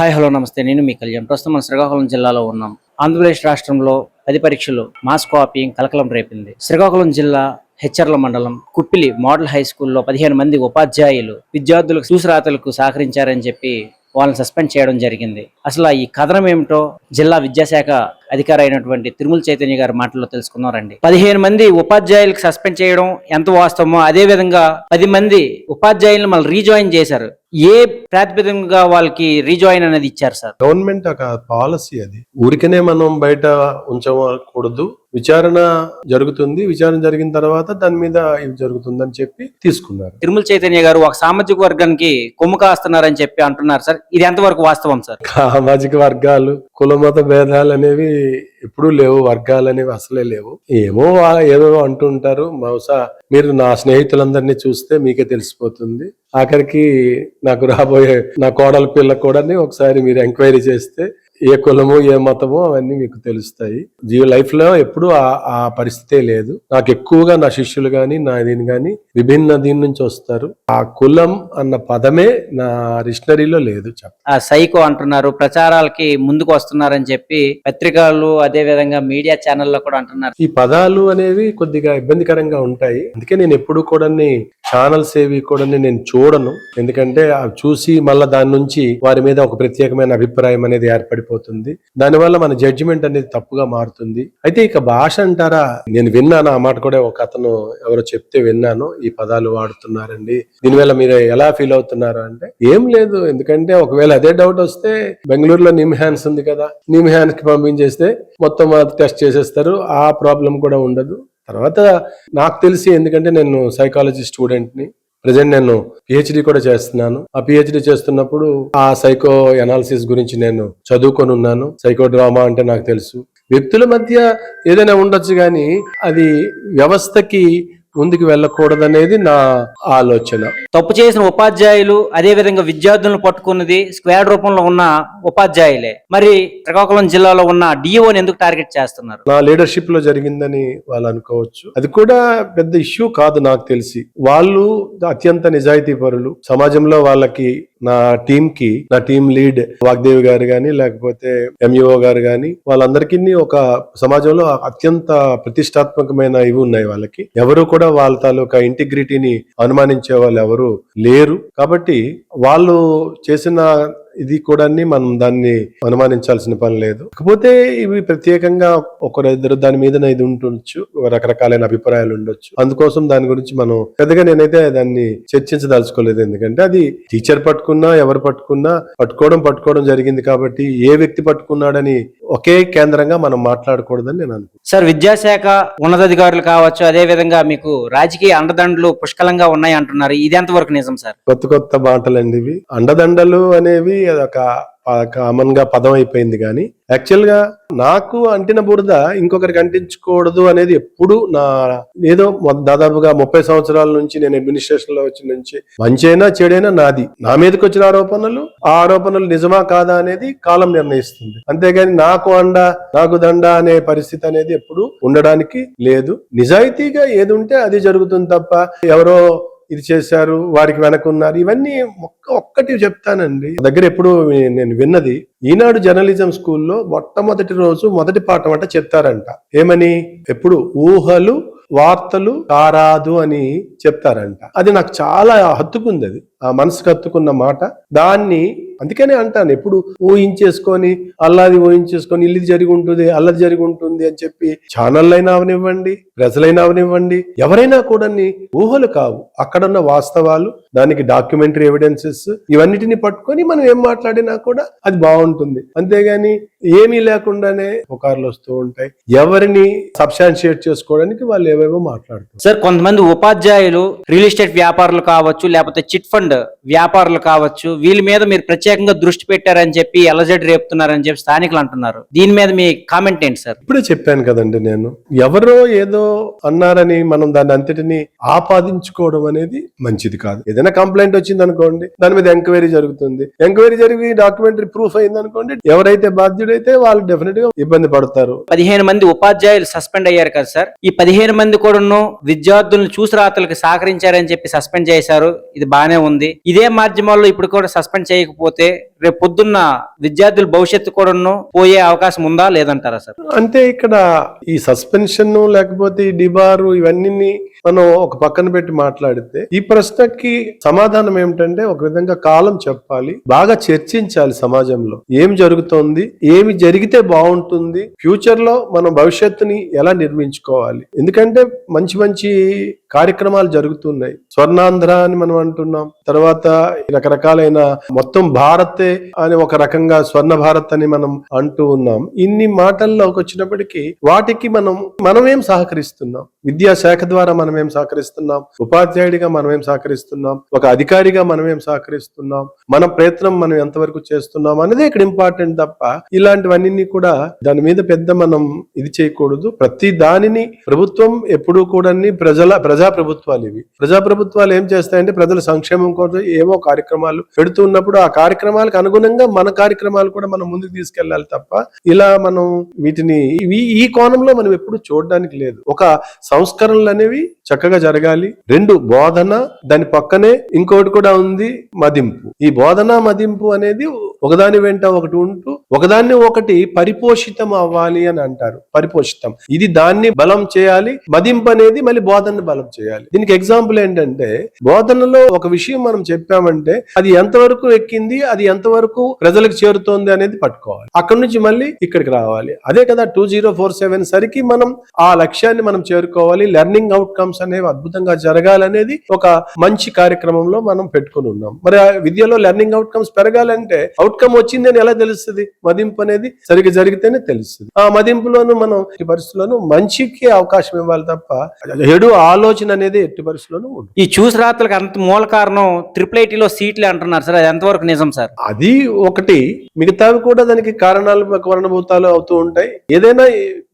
Hi hello నమస్తే. నేను మీ కళ్యాణ్. ప్రస్తుతం మన శ్రీకాకుళం జిల్లాలో ఉన్నాం. ఆంధ్రప్రదేశ్ రాష్ట్రంలో పది పరీక్షలు మాస్ కాపీయింగ్ కలకలం రేపింది. శ్రీకాకుళం జిల్లా హెచ్చర్ల మండలం కుప్పిలి మోడల్ హై స్కూల్లో పదిహేను మంది ఉపాధ్యాయులు విద్యార్థులకు చూసిరాతలకు సహకరించారని చెప్పి వాళ్ళని సస్పెండ్ చేయడం జరిగింది. అసలు ఈ కథనం ఏమిటో జిల్లా విద్యాశాఖ అధికారి అయినటువంటి తిరుమల చైతన్య గారి మాటల్లో తెలుసుకుందాం రండి. పదిహేను మంది ఉపాధ్యాయులకు సస్పెండ్ చేయడం ఎంత వాస్తవమో అదే విధంగా పది మంది ఉపాధ్యాయులను మళ్ళీ రీజాయిన్ చేశారు. ఏ ప్రాతిపదికగా వాళ్ళకి రీజాయిన్ అనేది ఇచ్చారు సార్? గవర్నమెంట్ ఒక పాలసీ అది. ఊరికనే మనం బయట ఉంచకూడదు. విచారణ జరుగుతుంది. విచారణ జరిగిన తర్వాత దాని మీద ఇది జరుగుతుందని చెప్పి తీసుకున్నారు. తిరుమల చైతన్య గారు ఒక సామాజిక వర్గానికి కొమ్ము కాస్తున్నారని చెప్పి అంటున్నారు సార్. ఇది ఎంతవరకు వాస్తవం సార్? సామాజిక వర్గాలు కుల మత భేదాలు అనేవి ఎప్పుడూ లేవు. వర్గాలు అనేవి అసలే లేవు. ఏమో ఏదో అంటుంటారు బహుశా మీరు నా స్నేహితులందరినీ చూస్తే మీకే తెలిసిపోతుంది. ఆఖరికి నాకు రాబోయే నా కోడల పిల్ల కూడా ఒకసారి మీరు ఎంక్వైరీ చేస్తే ఏ కులము ఏ మతము అవన్నీ మీకు తెలుస్తాయి. జీవ లైఫ్లో ఎప్పుడు ఆ పరిస్థితే లేదు. నాకు ఎక్కువగా నా శిష్యులు గాని నా దీని గాని విభిన్న దీని నుంచి వస్తారు. ఆ కులం అన్న పదమే నా డిక్షనరీలో లేదు ఆ సైకో అంటున్నారు. ప్రచారాలకి ముందుకు వస్తున్నారని చెప్పి పత్రికలు అదే విధంగా మీడియా ఛానల్లో కూడా అంటున్నారు. ఈ పదాలు అనేవి కొద్దిగా ఇబ్బందికరంగా ఉంటాయి. అందుకే నేను ఎప్పుడు కూడా ఛానల్స్ ఏవి కూడా నేను చూడను. ఎందుకంటే అవి చూసి మళ్ళీ దాని నుంచి వారి మీద ఒక ప్రత్యేకమైన అభిప్రాయం అనేది అయిపోతుంది. దానివల్ల మన జడ్జిమెంట్ అనేది తప్పుగా మారుతుంది. అయితే ఇక భాష అంటారా నేను విన్నాను ఆ మాట కూడా ఒక అతను ఎవరో చెప్తే విన్నాను ఈ పదాలు వాడుతున్నారండి. దీనివల్ల మీరు ఎలా ఫీల్ అవుతున్నారు అంటే ఏం లేదు ఎందుకంటే ఒకవేళ అదే డౌట్ వస్తే బెంగళూరులో నిమ్ హ్యాన్స్ ఉంది కదా నిమ్ హ్యాన్స్కి పంపించేస్తే మొత్తం టెస్ట్ చేసేస్తారు ఆ ప్రాబ్లం కూడా ఉండదు. తర్వాత నాకు తెలిసి ఎందుకంటే నేను సైకాలజీ స్టూడెంట్ని ప్రజెంట్ నేను పిహెచ్డి కూడా చేస్తున్నాను. ఆ పిహెచ్డి చేస్తున్నప్పుడు ఆ సైకో ఎనాలిసిస్ గురించి నేను చదువుకొని ఉన్నాను. సైకో డ్రామా అంటే నాకు తెలుసు. వ్యక్తుల మధ్య ఏదైనా ఉండొచ్చు కానీ అది వ్యవస్థకి ముందుకు వెళ్ళకూడదనేది నా ఆలోచన. తప్పు చేసిన ఉపాధ్యాయులు అదే విధంగా విద్యార్థులను పట్టుకున్నది స్క్వాడ్ రూపంలో ఉన్న ఉపాధ్యాయులే. మరి శ్రీకాకుళం జిల్లాలో ఉన్న డిఓని ఎందుకు టార్గెట్ చేస్తున్నారు? నా లీడర్షిప్లో జరిగిందని వాళ్ళు అనుకోవచ్చు. అది కూడా పెద్ద ఇష్యూ కాదు నాకు తెలిసి. వాళ్ళు అత్యంత నిజాయితీ పరులు సమాజంలో వాళ్ళకి నా టీమ్కి నా టీం లీడ్ వాగ్దేవి గారు కానీ లేకపోతే ఎంఈఓ గారు కానీ వాళ్ళందరికీ ఒక సమాజంలో అత్యంత ప్రతిష్టాత్మకమైన ఇవి ఉన్నాయి వాళ్ళకి. ఎవరు కూడా వాళ్ళ తాలూకా ఇంటిగ్రిటీని అనుమానించే వాళ్ళు ఎవరు లేరు. కాబట్టి వాళ్ళు చేసిన ఇది కూడా మనం దాన్ని అనుమానించాల్సిన పని లేదు. కాకపోతే ఇవి ప్రత్యేకంగా ఒకరిద్దరు దాని మీద ఇది ఉంటుండొచ్చు రకరకాలైన అభిప్రాయాలు ఉండొచ్చు. అందుకోసం దాని గురించి మనం పెద్దగా నేనైతే దాన్ని చర్చించదలుచుకోలేదు. ఎందుకంటే అది టీచర్ పట్టుకున్నా ఎవరు పట్టుకున్నా పట్టుకోవడం పట్టుకోవడం జరిగింది కాబట్టి ఏ వ్యక్తి పట్టుకున్నాడని ఒకే కేంద్రంగా మనం మాట్లాడకూడదని నేను అనుకుంటున్నాను. సార్ విద్యాశాఖ ఉన్నతాధికారులు కావచ్చు అదే విధంగా మీకు రాజకీయ అండదండలు పుష్కలంగా ఉన్నాయి అంటున్నారు. ఇది ఎంతవరకు నిజం సార్? కొత్త కొత్త మాటలండి ఇవి. అండదండలు అనేవి అదొక కామన్గా పదం అయిపోయింది కానీ యాక్చువల్గా నాకు అంటిన బురద ఇంకొకరికి అంటించకూడదు అనేది ఎప్పుడు నా ఏదో దాదాపుగా ముప్పై సంవత్సరాల నుంచి నేను అడ్మినిస్ట్రేషన్లో వచ్చిన నుంచి మంచైనా చెడైనా నాది. నా మీదకి వచ్చిన ఆరోపణలు ఆ ఆరోపణలు నిజమా కాదా అనేది కాలం నిర్ణయిస్తుంది. అంతేగాని నాకు అండ నాకు దండ అనే పరిస్థితి అనేది ఎప్పుడు ఉండడానికి లేదు. నిజాయితీగా ఏది ఉంటే అది జరుగుతుంది తప్ప ఎవరో ఇది చేశారు వారికి వెనకున్నారు. ఇవన్నీ ఒక్క ఒక్కటి చెప్తానండి. దగ్గర ఎప్పుడు నేను విన్నది ఈనాడు జర్నలిజం స్కూల్లో మొట్టమొదటి రోజు మొదటి పాఠం అంటే చెప్తారంట. ఏమని? ఎప్పుడు? ఊహలు వార్తలు కారాదు అని చెప్తారంట. అది నాకు చాలా హత్తుకుంది అది. ఆ మనసుకు హత్తుకున్న మాట. దాన్ని అందుకనే అంటాను ఎప్పుడు ఊహించేసుకొని అల్లాది ఊహించేసుకొని ఇల్లు జరిగి ఉంటుంది అల్లది జరిగి ఉంటుంది అని చెప్పి ఛానళ్ళు అయినా అవనివ్వండి ప్రజలైనా అవనివ్వండి ఎవరైనా కూడా ఊహలు కావు. అక్కడున్న వాస్తవాలు దానికి డాక్యుమెంటరీ ఎవిడెన్సెస్ ఇవన్నిటిని పట్టుకొని మనం ఏం మాట్లాడినా కూడా అది బాగుంటుంది. అంతేగాని ఏమీ లేకుండానే పుకార్లు వస్తూ ఉంటాయి. ఎవరిని సబ్స్టాన్షియేట్ చేసుకోవడానికి వాళ్ళు ఏవేవో మాట్లాడుతారు సార్ కొంతమంది ఉపాధ్యాయులు రియల్ ఎస్టేట్ వ్యాపారులు కావచ్చు లేకపోతే చిట్ ఫండ్ వ్యాపారులు కావచ్చు వీళ్ళ మీద మీరు ప్రత్యేక ప్రత్యేకంగా దృష్టి పెట్టారని చెప్పి ఎలజడి రేపుతున్నారని చెప్పి స్థానికులు అంటున్నారు. దీని మీద మీ కామెంట్ ఏంటి సార్? ఇప్పుడే చెప్పాను కదండి నేను. ఎవరో ఏదో అన్నారని మనం దాన్ని అంతటిని ఆపాదించుకోవడం అనేది మంచిది కాదు. ఏదైనా కంప్లైంట్ వచ్చింది అనుకోండి దాని మీద ఎంక్వైరీ జరుగుతుంది. ఎంక్వైరీ జరిగి డాక్యుమెంటరీ ప్రూఫ్ అయింది అనుకోండి ఎవరైతే బాధ్యుడైతే వాళ్ళు డెఫినెట్గా ఇబ్బంది పడతారు. పదిహేను మంది ఉపాధ్యాయులు సస్పెండ్ అయ్యారు కదా సార్. ఈ పదిహేను మంది కూడాను విద్యార్థులను చూసి రాతలకు సహకరించారని చెప్పి సస్పెండ్ చేశారు. ఇది బానే ఉంది. ఇదే మాధ్యమాల్లో ఇప్పుడు కూడా సస్పెండ్ చేయకపోతే て రేపు పొద్దున్న విద్యార్థుల భవిష్యత్తు కూడాను పోయే అవకాశం ఉందా లేదంటారా సార్? అంటే ఇక్కడ ఈ సస్పెన్షన్ లేకపోతే ఈ డిబారు ఇవన్నీ మనం ఒక పక్కన పెట్టి మాట్లాడితే ఈ ప్రశ్నకి సమాధానం ఏమిటంటే ఒక విధంగా కాలం చెప్పాలి బాగా చర్చించాలి సమాజంలో. ఏం జరుగుతోంది ఏమి జరిగితే బాగుంటుంది ఫ్యూచర్లో మనం భవిష్యత్తుని ఎలా నిర్మించుకోవాలి. ఎందుకంటే మంచి మంచి కార్యక్రమాలు జరుగుతున్నాయి. స్వర్ణాంధ్ర అని మనం అంటున్నాం. తర్వాత రకరకాలైన మొత్తం భారతే అని ఒక రకంగా స్వర్ణ భారత్ అని మనం అంటూ ఉన్నాం. ఇన్ని మాటల్లోకి వచ్చినప్పటికీ వాటికి మనం మనమేం సహకరిస్తున్నాం? విద్యాశాఖ ద్వారా మనమేం సహకరిస్తున్నాం? ఉపాధ్యాయుడిగా మనమేం సహకరిస్తున్నాం? ఒక అధికారిగా మనమేం సహకరిస్తున్నాం? మన ప్రయత్నం మనం ఎంతవరకు చేస్తున్నాం అనేది ఇక్కడ ఇంపార్టెంట్ తప్ప ఇలాంటివన్నీ కూడా దాని మీద పెద్ద మనం ఇది చేయకూడదు. ప్రతి దానిని ప్రభుత్వం ఎప్పుడూ కూడా ప్రజల ప్రజా ప్రభుత్వాలు ఇవి. ప్రజా ప్రభుత్వాలు ఏం చేస్తాయంటే ప్రజల సంక్షేమం కోసం ఏవో కార్యక్రమాలు పెడుతూ ఉన్నప్పుడు ఆ కార్యక్రమాలకు అనుగుణంగా మన కార్యక్రమాలు కూడా మనం ముందుకు తీసుకెళ్ళాలి తప్ప ఇలా మనం వీటిని ఈ కోణంలో మనం ఎప్పుడు చూడడానికి లేదు. ఒక సంస్కరణలు అనేవి చక్కగా జరగాలి. రెండు బోధన దాని పక్కనే ఇంకోటి కూడా ఉంది మదింపు. ఈ బోధన మదింపు అనేది ఒకదాని వెంట ఒకటి ఉంటూ ఒకదాన్ని ఒకటి పరిపోషితం అవ్వాలి అని అంటారు. పరిపోషితం. ఇది దాన్ని బలం చేయాలి మదింపు అనేది మళ్ళీ బోధనని బలం చేయాలి. దీనికి ఎగ్జాంపుల్ ఏంటంటే బోధనలో ఒక విషయం మనం చెప్పామంటే అది ఎంతవరకు ఎక్కింది అది ఎంతవరకు ప్రజలకు చేరుతోంది అనేది పట్టుకోవాలి. అక్కడి నుంచి మళ్ళీ ఇక్కడికి రావాలి. అదే కదా టూ జీరో ఫోర్ సెవెన్ సరికి మనం ఆ లక్ష్యాన్ని మనం చేరుకోవాలి. లెర్నింగ్ అవుట్కమ్స్ అనేవి అద్భుతంగా జరగాలనేది ఒక మంచి కార్యక్రమంలో మనం పెట్టుకుని ఉన్నాం. మరి ఆ విద్యలో లెర్నింగ్ అవుట్కమ్స్ పెరగాలంటే అవుట్కమ్ వచ్చిందని ఎలా తెలుస్తుంది? మదింపు అనేది సరిగ్గా జరిగితేనే తెలుస్తుంది. ఆ మదింపులోను మనం ఎట్టి పరిస్థితుల్లోనూ మంచికి అవకాశం ఇవ్వాలి తప్ప చెడు ఆలోచన అనేది ఎట్టి పరిస్థితుల్లోనూ ఈ చూసి రాతలకు అంత మూల కారణం ట్రిపుల్ ఐటీలో సీట్లే అంటున్నారు సార్. అది ఎంతవరకు నిజం సార్? అది ఒకటి. మిగతావి కూడా దానికి కారణాలు కారణభూతాలు అవుతూ ఉంటాయి. ఏదైనా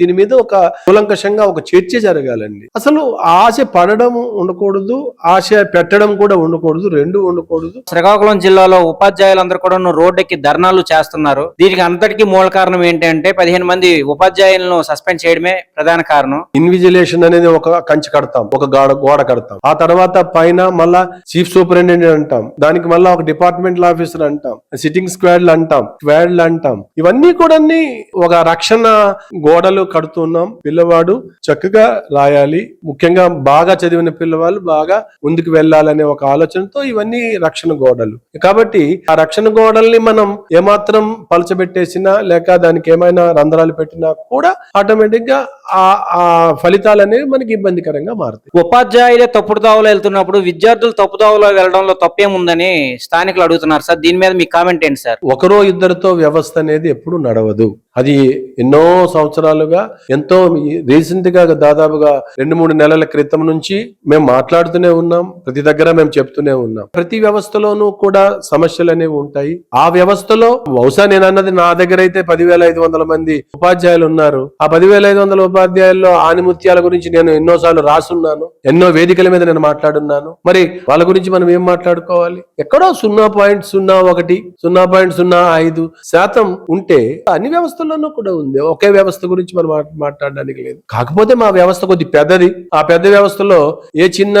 దీని మీద ఒక కూలంకషంగా ఒక చర్చ జరగాలండి. అసలు ఆశ పడడం ఉండకూడదు ఆశ పెట్టడం కూడా ఉండకూడదు రెండు ఉండకూడదు. శ్రీకాకుళం జిల్లాలో ఉపాధ్యాయులందరూ కూడా రోడ్డెక్కి ధర్నాలు చేస్తున్నారు. దీనికి అంతటికీ మూల కారణం ఏంటంటే పదిహేను మంది ఉపాధ్యాయులను సస్పెండ్ చేయడమే ప్రధాన కారణం. ఇన్విజిలేషన్ అనేది ఒక కంచి కడతాం ఒక గోడ గోడ కడతాం. ఆ తర్వాత పైన మళ్ళా చీఫ్ సూపరింటెండెంట్ అంటాం దానికి మళ్ళా ఒక డిపార్ట్మెంటల్ ఆఫీసర్ అంటాం సిట్టింగ్ స్క్వాడ్లు అంటాం స్క్వాడ్లు అంటాం. ఇవన్నీ కూడా ఒక రక్షణ గోడలు కడుతున్నాం. పిల్లవాడు చక్కగా రాయాలి. ముఖ్యంగా బాగా చదివిన పిల్లవాళ్ళు బాగా ముందుకు వెళ్ళాలనే ఒక ఆలోచనతో ఇవన్నీ రక్షణ గోడలు. కాబట్టి ఆ రక్షణ గోడల్ని మనం ఏమాత్రం పలచబెట్టేసినా లేక దానికి ఏమైనా రంధ్రాలు పెట్టినా కూడా ఆటోమేటిక్గా ఆ ఆ ఫలితాలు అనేవి మనకి ఇబ్బందికరంగా మారుతాయి. ఉపాధ్యాయులే తప్పుడు దావలో వెళ్తున్నప్పుడు విద్యార్థులు తప్పు దావలో వెళ్ళడంలో తప్పేముందని స్థానికులు అడుగుతున్నారు. సార్ దీని మీద మీ కామెంట్ ఏంటి సార్? ఒకరో ఇద్దరితో వ్యవస్థ అనేది ఎప్పుడు నడవదు. అది ఎన్నో సంవత్సరాలుగా ఎంతో రీసెంట్గా దాదాపుగా రెండు మూడు నెలల క్రితం నుంచి మేము మాట్లాడుతూనే ఉన్నాం ప్రతి దగ్గర మేము చెప్తూనే ఉన్నాం. ప్రతి వ్యవస్థలోనూ కూడా సమస్యలు అనేవి ఉంటాయి. ఆ వ్యవస్థలో బహుశా నేను అన్నది నా దగ్గర అయితే పదివేల ఐదు వందల మంది ఉపాధ్యాయులు ఉన్నారు. ఆ పదివేల ఐదు వందల ఉపాధ్యాయుల్లో ఆనిముత్యాల గురించి నేను ఎన్నోసార్లు రాసున్నాను. ఎన్నో వేదికల మీద నేను మాట్లాడున్నాను. మరి వాళ్ళ గురించి మనం ఏం మాట్లాడుకోవాలి? ఎక్కడో సున్నా పాయింట్ సున్నా ఒకటి సున్నా పాయింట్ సున్నా ఐదు శాతం ఉంటే అన్ని వ్యవస్థల్లోనూ కూడా ఉంది. ఒకే వ్యవస్థ గురించి మనం మాట్- మాట్లాడడానికి లేదు. కాకపోతే మా వ్యవస్థ కొద్ది పెద్దది. ఆ పెద్ద వ్యవస్థలో ఏ చిన్న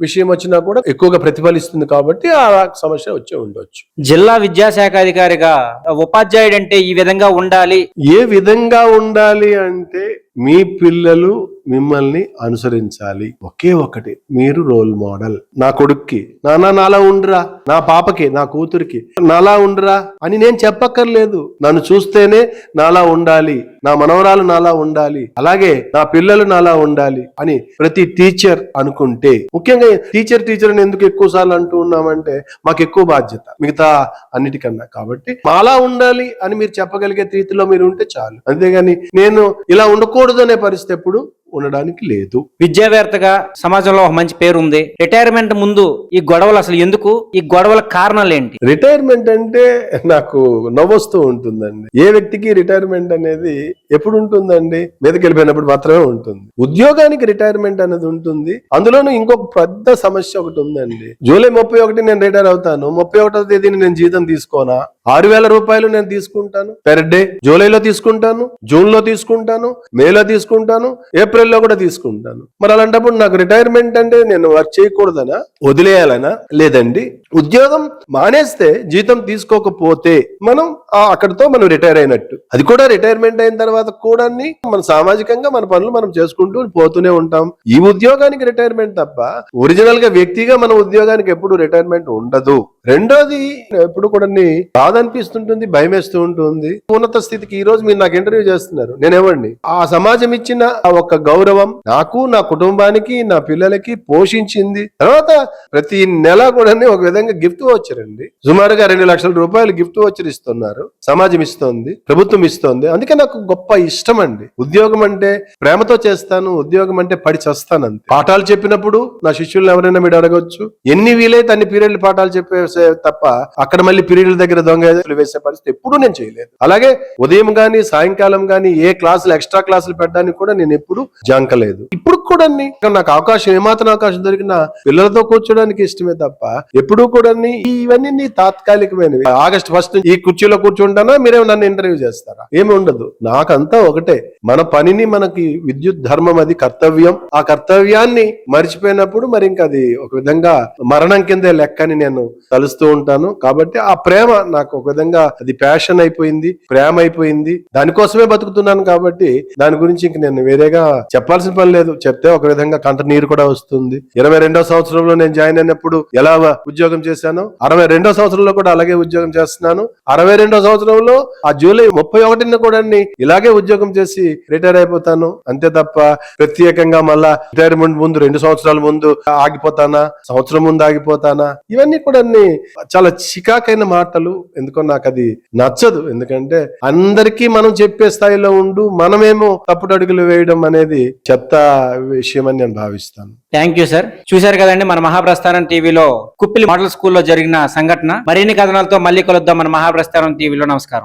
విషయం వచ్చినా కూడా ఎక్కువగా ప్రతిఫలిస్తుంది కాబట్టి ఆ సమస్య వచ్చే ఉండొచ్చు. జిల్లా విద్యాశాఖ అధికారిగా ఉపాధ్యాయుడు అంటే ఈ విధంగా ఉండాలి. ఏ విధంగా ఉండాలి అంటే మీ పిల్లలు మిమ్మల్ని అనుసరించాలి. ఒకే ఒకటి మీరు రోల్ మోడల్ నా కొడుక్కి నాన్న నాలా ఉండురా. నా పాపకి నా కూతురికి నాలా ఉండురా అని నేను చెప్పక్కర్లేదు. నన్ను చూస్తేనే నాలా ఉండాలి. నా మనవరాలు నాలా ఉండాలి. అలాగే నా పిల్లలు నాలా ఉండాలి అని ప్రతి టీచర్ అనుకుంటే. ముఖ్యంగా టీచర్ టీచర్ అని ఎందుకు ఎక్కువ సార్లు అంటూ ఉన్నామంటే మాకు ఎక్కువ బాధ్యత. మిగతా అన్నిటికన్నా. కాబట్టి మాలా ఉండాలి అని మీరు చెప్పగలిగే రీతిలో మీరు ఉంటే చాలు. అంతేగాని నేను ఇలా ఉండకూడదు అనే పరిస్థితి ఎప్పుడు? ఉండడానికి లేదు. విద్యావేత్తగా సమాజంలో ఒక మంచి పేరు ఉంది రిటైర్మెంట్ ముందు ఈ గొడవలు అసలు ఎందుకు? ఈ గొడవల కారణాలు ఏంటి రిటైర్మెంట్ అంటే నాకు నవ్వొస్తూ ఉంటుందండి. ఏ వ్యక్తికి రిటైర్మెంట్ అనేది ఎప్పుడు ఉంటుందండి? మీదకి వెళ్ళిపోయినప్పుడు మాత్రమే ఉంటుంది. ఉద్యోగానికి రిటైర్మెంట్ అనేది ఉంటుంది. అందులోనూ ఇంకొక పెద్ద సమస్య ఒకటి ఉందండి. జూలై ముప్పై ఒకటి నేను రిటైర్ అవుతాను. ముప్పై ఒకటో తేదీని నేను జీతం తీసుకోనా? ఆరు వేల రూపాయలు నేను తీసుకుంటాను. Per day. జూలైలో తీసుకుంటాను. జూన్లో తీసుకుంటాను. మేలో తీసుకుంటాను. ఏప్రిల్ ఏప్రిల్లో కూడా తీసుకుంటాను. మరి అలాంటప్పుడు నాకు రిటైర్మెంట్ అంటే నేను వర్క్ చేయకూడదనా? వదిలేయాలనా? లేదండి. ఉద్యోగం మానేస్తే జీతం తీసుకోకపోతే మనం అక్కడతో అక్కడితో మనం రిటైర్ అయినట్టు. అది కూడా రిటైర్మెంట్ అయిన తర్వాత కూడా మన సామాజికంగా మన పనులు మనం చేసుకుంటూ పోతూనే ఉంటాం. ఈ ఉద్యోగానికి రిటైర్మెంట్ తప్ప ఒరిజినల్గా వ్యక్తిగా మన ఉద్యోగానికి ఎప్పుడు రిటైర్మెంట్ ఉండదు. రెండోది ఎప్పుడు కూడా బాధ అనిపిస్తుంటుంది భయం వేస్తూ ఉంటుంది. ఉన్నత స్థితికి ఈ రోజు మీరు నాకు ఇంటర్వ్యూ చేస్తున్నారు. నేనేమండి? ఆ సమాజం ఇచ్చిన ఆ ఒక్క గౌరవం నాకు నా కుటుంబానికి నా పిల్లలకి పోషించింది. తర్వాత ప్రతి నెల కూడా ఒక విధంగా గిఫ్ట్ వచ్చారండి సుమారుగా రెండు లక్షల రూపాయలు గిఫ్ట్ వచ్చరిస్తున్నారు సమాజం ఇస్తోంది ప్రభుత్వం ఇస్తోంది. అందుకే నాకు గొప్ప ఇష్టం అండి ఉద్యోగం అంటే ప్రేమతో చేస్తాను ఉద్యోగం అంటే పడి చేస్తాను అంతే పాఠాలు చెప్పినప్పుడు నా శిష్యులను ఎవరైనా మీరు అడగొచ్చు. ఎన్ని వీలైతే అన్ని పీరియడ్లు పాఠాలు వేసే తప్ప అక్కడ మళ్ళీ పీరియడ్ల దగ్గర దొంగ వేసే పరిస్థితి ఎప్పుడూ నేను చేయలేదు. అలాగే ఉదయం కానీ సాయంకాలం కానీ ఏ క్లాసులు ఎక్స్ట్రా క్లాసులు పెట్టడానికి కూడా నేను ఎప్పుడు జంకలేదు. ఇప్పుడు కూడా నాకు అవకాశం ఏమాత్రం అవకాశం దొరికినా పిల్లలతో కూర్చోడానికి ఇష్టమే తప్ప ఎప్పుడూ కూడా ఇవన్నీ నీ తాత్కాలికమైనవి. ఆగస్ట్ ఫస్ట్ ఈ కుర్చీలో కూర్చుంటానా? మీరేమో నన్ను ఇంటర్వ్యూ చేస్తారా? ఏమి ఉండదు. నాకంతా ఒకటే. మన పనిని మనకి విద్యుత్ ధర్మం అది కర్తవ్యం. ఆ కర్తవ్యాన్ని మర్చిపోయినప్పుడు మరి ఇంకా అది ఒక విధంగా మరణం కిందే లెక్క అని నేను కలుస్తూ ఉంటాను. కాబట్టి ఆ ప్రేమ నాకు ఒక విధంగా అది ప్యాషన్ అయిపోయింది ప్రేమ అయిపోయింది. దానికోసమే బతుకుతున్నాను కాబట్టి దాని గురించి ఇంక నేను వేరేగా చెప్పాల్సిన పని లేదు. చెప్తే ఒక విధంగా కంట నీరు కూడా వస్తుంది. ఇరవై రెండో సంవత్సరంలో నేను జాయిన్ అయినప్పుడు ఎలా ఉద్యోగం చేశాను అరవై రెండో సంవత్సరంలో కూడా అలాగే ఉద్యోగం చేస్తున్నాను. అరవై రెండో సంవత్సరంలో ఆ జూలై ముప్పై ఒకటిన కూడా ఇలాగే ఉద్యోగం చేసి రిటైర్ అయిపోతాను. అంతే తప్ప ప్రత్యేకంగా మళ్ళా రిటైర్మెంట్ ముందు రెండు సంవత్సరాల ముందు ఆగిపోతానా సంవత్సరం ముందు ఆగిపోతానా ఇవన్నీ కూడా చాలా చికాకైన మాటలు. ఎందుకో నాకు అది నచ్చదు. ఎందుకంటే అందరికీ మనం చెప్పే స్థాయిలో ఉండు మనమేమో తప్పుడు అడుగులు వేయడం అనేది చెత్త విషయం అని నేను భావిస్తాను. థ్యాంక్ యూ సార్ చూశారు కదండి మన మహాప్రస్థానం టీవీలో కుప్పిలి మోడల్ స్కూల్లో జరిగిన సంఘటన. మరిన్ని కథనాలతో మళ్ళీ కలుద్దాం మన మహాప్రస్థానం టీవీలో. నమస్కారం.